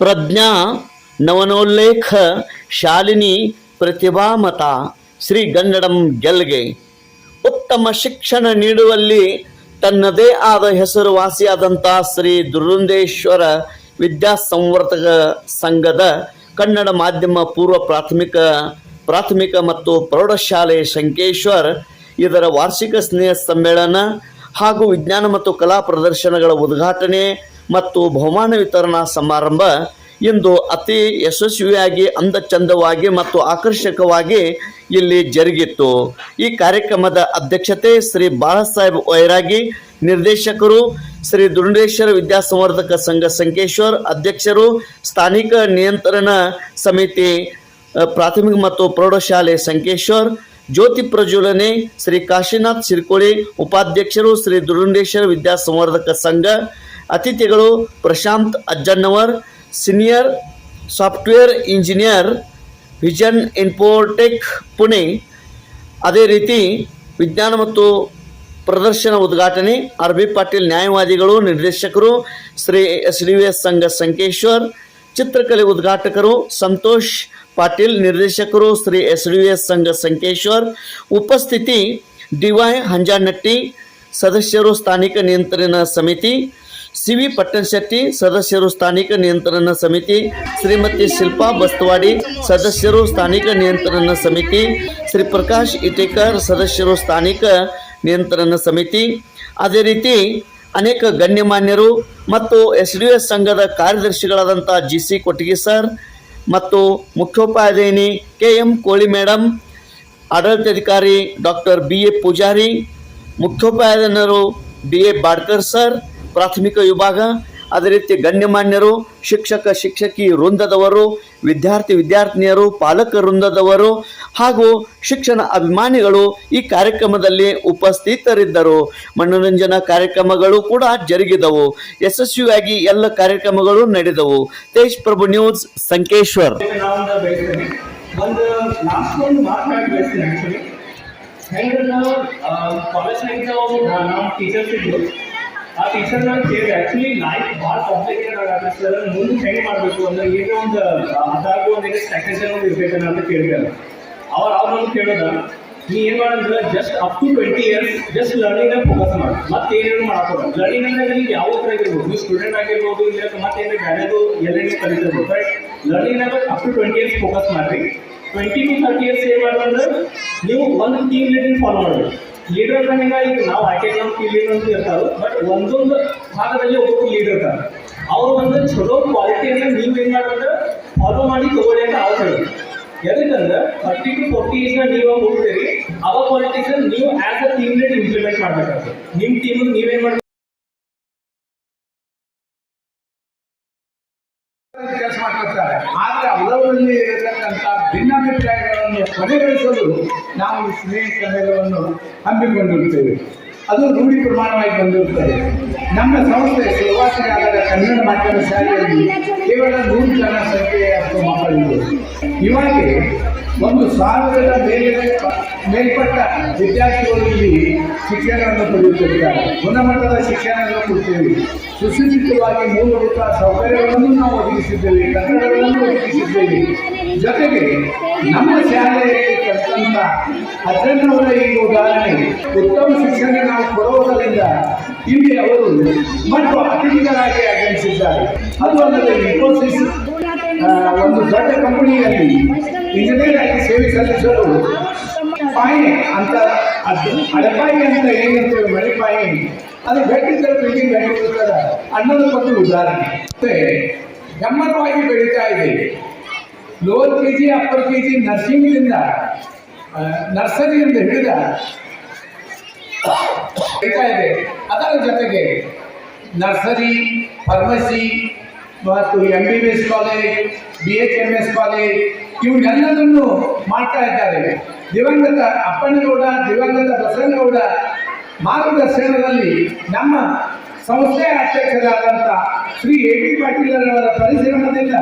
ಪ್ರಜ್ಞಾ ನವನೋಲ್ಲೇಖ ಶಾಲಿನಿ ಪ್ರತಿಭಾಮತ ಶ್ರೀ ಗನ್ನಡಂ ಗೆಲ್ಗೆ ಉತ್ತಮ ಶಿಕ್ಷಣ ನೀಡುವಲ್ಲಿ ತನ್ನದೇ ಆದ ಹೆಸರುವಾಸಿಯಾದಂಥ ಶ್ರೀ ದುರುಂದೇಶ್ವರ ವಿದ್ಯಾ ಸಂವರ್ಧಕ ಸಂಘದ ಕನ್ನಡ ಮಾಧ್ಯಮ ಪೂರ್ವ ಪ್ರಾಥಮಿಕ ಪ್ರಾಥಮಿಕ ಮತ್ತು ಪ್ರೌಢಶಾಲೆ ಶಂಕೇಶ್ವರ್ ಇದರ ವಾರ್ಷಿಕ ಸ್ನೇಹ ಸಮ್ಮೇಳನ ಹಾಗೂ ವಿಜ್ಞಾನ ಮತ್ತು ಕಲಾ ಪ್ರದರ್ಶನಗಳ ಉದ್ಘಾಟನೆ ಮತ್ತು ಬಹುಮಾನ ವಿತರಣಾ ಸಮಾರಂಭ ಇಂದು ಅತಿ ಯಶಸ್ವಿಯಾಗಿ, ಅಂದಚಂದವಾಗಿ ಮತ್ತು ಆಕರ್ಷಕವಾಗಿ ಇಲ್ಲಿ ಜರುಗಿತ್ತು. ಈ ಕಾರ್ಯಕ್ರಮದ ಅಧ್ಯಕ್ಷತೆ ಶ್ರೀ ಬಾಳಾಸಾಹೇಬ್ ವೈರಾಗಿ, ನಿರ್ದೇಶಕರು ಶ್ರೀ ದುಂಡೇಶ್ವರ ವಿದ್ಯಾಸಂವರ್ಧಕ ಸಂಘ ಸಂಕೇಶ್ವರ್, ಅಧ್ಯಕ್ಷರು ಸ್ಥಾನಿಕ ನಿಯಂತ್ರಣ ಸಮಿತಿ ಪ್ರಾಥಮಿಕ ಮತ್ತು ಪ್ರೌಢಶಾಲೆ ಸಂಕೇಶ್ವರ್, ಜ್ಯೋತಿ ಪ್ರಜ್ವಲನೆ ಶ್ರೀ ಕಾಶಿನಾಥ್ ಸಿರ್ಕೋಳಿ ಉಪಾಧ್ಯಕ್ಷರು ಶ್ರೀ ದುರುಂಡೇಶ್ವರ ವಿದ್ಯಾಸಂವರ್ಧಕ ಸಂಘ ಅತಿಥಿಗಳು Prashant Ajjannavar, senior software engineer vision Infotech Pune. ಅದೇ ರೀತಿ ವಿಜ್ಞಾನ ಮತ್ತು ಪ್ರದರ್ಶನ ಉದ್ಘಾಟನೆ, ಆರ್ ಬಿ ಪಾಟೀಲ್ ನ್ಯಾಯವಾದಿಗಳು, ನಿರ್ದೇಶಕರು ಶ್ರೀ ಎಸ್ ಡಿ ಎಸ್ ಸಂಘ ಸಂಕೇಶ್ವರ್, ಚಿತ್ರಕಲೆ ಉದ್ಘಾಟಕರು ಸಂತೋಷ್ ಪಾಟೀಲ್, ನಿರ್ದೇಶಕರು ಶ್ರೀ ಎಸ್ ಡಿ ಎಸ್ ಸಂಘ ಸಂಕೇಶ್ವರ್. ಉಪಸ್ಥಿತಿ ಡಿ ವೈ ಹಂಜಾನಟ್ಟಿ, ಸದಸ್ಯರು ಸ್ಥಾನಿಕ ನಿಯಂತ್ರಣ ಸಮಿತಿ ಸಿ ವಿ ಪಟ್ಟಣಶೆಟ್ಟಿ ಸದಸ್ಯರು ಸ್ಥಾನಿಕ ನಿಯಂತ್ರಣ ಸಮಿತಿ, ಶ್ರೀಮತಿ ಶಿಲ್ಪಾ ಬಸ್ತವಾಡಿ ಸದಸ್ಯರು ಸ್ಥಾನಿಕ ನಿಯಂತ್ರಣ ಸಮಿತಿ, ಶ್ರೀ ಪ್ರಕಾಶ್ ಇಟೇಕರ್ ಸದಸ್ಯರು ಸ್ಥಾನಿಕ ನಿಯಂತ್ರಣ ಸಮಿತಿ. ಅದೇ ರೀತಿ ಅನೇಕ ಗಣ್ಯಮಾನ್ಯರು ಮತ್ತು ಎಸ್ ಡಿ ಎಸ್ ಸಂಘದ ಕಾರ್ಯದರ್ಶಿಗಳಾದಂಥ ಜಿ ಸಿ ಕೊಟ್ಟಿಗೆ ಸರ್ ಮತ್ತು ಮುಖ್ಯೋಪಾಧ್ಯಾಯಿನಿ ಕೆ ಎಂ ಕೋಳಿ ಮೇಡಮ್ ಆಡಳಿತಾಧಿಕಾರಿ ಡಾಕ್ಟರ್ ಬಿ ಎ ಪೂಜಾರಿ, ಮುಖ್ಯೋಪಾಧ್ಯಾಯನರು ಡಿ ಎ ಬಾಡ್ಕರ್ ಸರ್ ಪ್ರಾಥಮಿಕ ವಿಭಾಗ, ಅದೇ ರೀತಿ ಗಣ್ಯಮಾನ್ಯರು, ಶಿಕ್ಷಕ, ಶಿಕ್ಷಕಿ ವೃಂದದವರು, ವಿದ್ಯಾರ್ಥಿ ವಿದ್ಯಾರ್ಥಿನಿಯರು, ಪಾಲಕ ವೃಂದದವರು ಹಾಗೂ ಶಿಕ್ಷಣ ಅಭಿಮಾನಿಗಳು ಈ ಕಾರ್ಯಕ್ರಮದಲ್ಲಿ ಉಪಸ್ಥಿತರಿದ್ದರು. ಮನೋರಂಜನಾ ಕಾರ್ಯಕ್ರಮಗಳು ಕೂಡ ಜರುಗಿದವು. ಯಶಸ್ವಿಯಾಗಿ ಎಲ್ಲ ಕಾರ್ಯಕ್ರಮಗಳು ನಡೆದವು. ತೇಜ್ ಪ್ರಭು ನ್ಯೂಸ್, ಸಂಕೇಶ್ವರ್. ಒಂದು ಆ ಟೀಚರ್ ನಾನು ಕೇಳಿದೆ ಆ್ಯಕ್ಚುಲಿ ಲೈಫ್ ಭಾಳ ಕಾಂಪ್ಲಿಕೇಟೆಡ್ ಆಗತ್ತೆ ಸರ್ ಮುಂದೆ ಹೆಂಗೆ ಮಾಡಬೇಕು? ಅಂದ್ರೆ ಏನೋ ಒಂದು ಅದಾಗೂ ಒಂದು ಸ್ಟ್ರಾಟಜಿ ಒಂದು ಇರ್ಬೇಕನ್ನ ಅಂತ ಕೇಳಿದೆ ಅವ್ರು. ಅವ್ರು ನಮ್ಗೆ ಕೇಳೋದ ನೀ ಏನು ಮಾಡಂದ್ರೆ just up to twenty years just learning focus ಮಾಡಿ. ಮತ್ತೆ ಏನೇನು ಮಾಡ್ಕೋ ಲರ್ನಿಂಗ್ ಅಂದ್ರೆ ನೀವು ಯಾವ ಥರ ಆಗಿರ್ಬೋದು ನೀವು ಸ್ಟೂಡೆಂಟ್ ಆಗಿರ್ಬೋದು, ಇಲ್ಲ ಮತ್ತೆ ಏನೇ ಬೇರೆದು ಎಲ್ಲೆಲ್ಲಿ ಕಲಿತಿರ್ಬೋದು ಬಟ್ ಲರ್ನಿಂಗ್ ಅಂದ್ರೆ up to twenty years focus ಮಾಡ್ರಿ. ಟ್ವೆಂಟಿ ಟು ತರ್ಟಿ ಇಯರ್ಸ್ ಏನು ಮಾಡ್ಬೇಕಂದ್ರೆ ನೀವು ಒಂದು ಟೀಮ್ ಲೀಡಿಂಗ್ ಫಾಲೋ ಮಾಡಬೇಕು. ಲೀಡರ್ ಅಂದ್ರೆ ಈಗ ನಾವು ಆಕೆ ಟೀಮ್ ಲೀಡರ್ ಅಂತ ಇರ್ತಾರೆ ಬಟ್ ಒಂದೊಂದು ಭಾಗದಲ್ಲಿ ಒಬ್ಬೊಬ್ಬರು ಲೀಡರ್ ಇರ್ತಾರೆ. ಅವ್ರು ಒಂದು ಚಲೋ ಕ್ವಾಲಿಟಿಯನ್ನು ನೀವು ಏನು ಮಾಡಿದ್ರೆ ಫಾಲೋ ಮಾಡಿ ತಗೊಳ್ಳಿ ಅಂತ ಅವ್ರು ಹೇಳಿ ಎದಕ್ಕಂದ್ರೆ ಥರ್ಟಿ ಟು ಫೋರ್ಟಿ ಇಯರ್ಸ್ನ ನೀವು ಹೋಗ್ತೀರಿ, ಅವ ಕ್ವಾಲಿಟೀಸ್ ನೀವು as a team lead implement ಮಾಡ್ಬೇಕಾಗ್ತದೆ. ನಿಮ್ಮ ಟೀಮ್ ನೀವೇನ್ ಮಾಡ್ಬೇಕು ಕೆಲಸ ಮಾಡ್ಕೊಳ್ತಾರೆ. ಆದರೆ ಅವರವರಲ್ಲಿ ಇರತಕ್ಕಂಥ ಭಿನ್ನಾಭಿಪ್ರಾಯಗಳನ್ನು ಕೊನೆಗೊಳಿಸಲು ನಾವು ಸ್ನೇಹ ಸಮ್ಮೇಳನವನ್ನು ಹಮ್ಮಿಕೊಂಡಿರುತ್ತೇವೆ. ಅದು ರೂಢಿ ಪ್ರಮಾಣವಾಗಿ ಬಂದಿರುತ್ತದೆ. ನಮ್ಮ ಸಂಸ್ಥೆ ಶುರುವಾತಿಯಾದ ಕನ್ನಡ ಮಾಧ್ಯಮ ಶಾಲೆಯಲ್ಲಿ ಕೇವಲ ನೂರು ಜನ ಸಂಖ್ಯೆಯ ಮಕ್ಕಳಿದೆ. ಇವಾಗ ಒಂದು ಸಾವಿರದ ಮೇಲೆ ಮೇಲ್ಪಟ್ಟ ವಿದ್ಯಾರ್ಥಿಗಳು ಇಲ್ಲಿ ಶಿಕ್ಷಣವನ್ನು ಪಡೆಯುತ್ತಿದ್ದಾರೆ. ಗುಣಮಟ್ಟದ ಶಿಕ್ಷಣವನ್ನು ಕೊಡ್ತೀವಿ. ಸುಸಜ್ಜಿತವಾಗಿ ಮೂಲಭೂತ ಸೌಕರ್ಯಗಳನ್ನು ನಾವು ಒದಗಿಸಿದ್ದೇವೆ, ಕಟ್ಟಡಗಳನ್ನು ಒದಗಿಸಿದ್ದೇವೆ. ಜೊತೆಗೆ ನಮ್ಮ ಶಾಲೆಯಲ್ಲಿ ಕಲಿತಂತ ಅಜ್ಜನವರ ಈ ಉದಾಹರಣೆ ಉತ್ತಮ ಶಿಕ್ಷಣ ನಾವು ಕೊಡುವುದರಿಂದ ಇಲ್ಲಿ ಅವರು ಮತ್ತು ಅತಿಥಿಗಳಾಗಿ ಆಗಮಿಸಿದ್ದಾರೆ. ಅದು ಅಲ್ಲದೆ ಇನ್ಫೋಸಿಸ್ ಒಂದು ದೊಡ್ಡ ಕಂಪನಿಯಲ್ಲಿ ಇಂಜಿನಿಯರ್ ಆಗಿ ಸೇವೆ ಸಲ್ಲಿಸಲು ಪಾಯಿ ಅಂತ ಅದು. ಅಡಪಾಯಿ ಅಂತ ಏನಂತೇವೆ ಮಳೆಪಾಯಿ ಅದು ಬೆಟ್ಟಿದ್ದರೆ ಬಿಲ್ಡಿಂಗ್ ಗಟ್ಟಿರ್ತದ ಅನ್ನೋದು ಒಂದು ಉದಾಹರಣೆ. ಮತ್ತೆ ಗಮ್ಮತ್ತವಾಗಿ ಬೆಳೀತಾ ಇದೆ. Lower K G upper K G ನರ್ಸಿಂಗ್ನಿಂದ ನರ್ಸರಿಯಿಂದ ಹಿಡಿದ ಬೆಳೀತಾ ಇದೆ. ಅದರ ಜೊತೆಗೆ ನರ್ಸರಿ, ಫಾರ್ಮಸಿ, ಮತ್ತು M B B S college B H M S college ಇವನ್ನೆಲ್ಲದನ್ನು ಮಾಡ್ತಾ ಇದ್ದಾರೆ. ದಿವಂಗತ ಅಪ್ಪನಗೌಡ, ದಿವಂಗತ ಬಸವನಗೌಡ ಮಾರ್ಗದರ್ಶನದಲ್ಲಿ ನಮ್ಮ ಸಂಸ್ಥೆಯ ಅಧ್ಯಕ್ಷರಾದಂಥ ಶ್ರೀ ಎ ಪಿ ಪಾಟೀಲರವರ ಪರಿಶ್ರಮದಿಂದ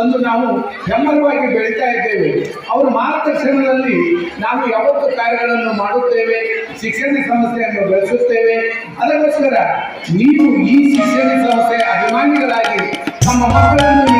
ಒಂದು ನಾವು ಹೆಮ್ಮರವಾಗಿ ಬೆಳೀತಾ ಇದ್ದೇವೆ. ಅವರ ಮಾರ್ಗದರ್ಶನದಲ್ಲಿ ನಾವು ಯಾವತ್ತು ಕಾರ್ಯಗಳನ್ನು ಮಾಡುತ್ತೇವೆ, ಶಿಕ್ಷಣ ಸಂಸ್ಥೆಯನ್ನು ಬೆಳೆಸುತ್ತೇವೆ. ಅದಕ್ಕೋಸ್ಕರ ನೀವು ಈ ಶಿಕ್ಷಣ ಸಂಸ್ಥೆಯ ಅಭಿಮಾನಿಗಳಾಗಿ ನಮ್ಮ ಮಕ್ಕಳನ್ನು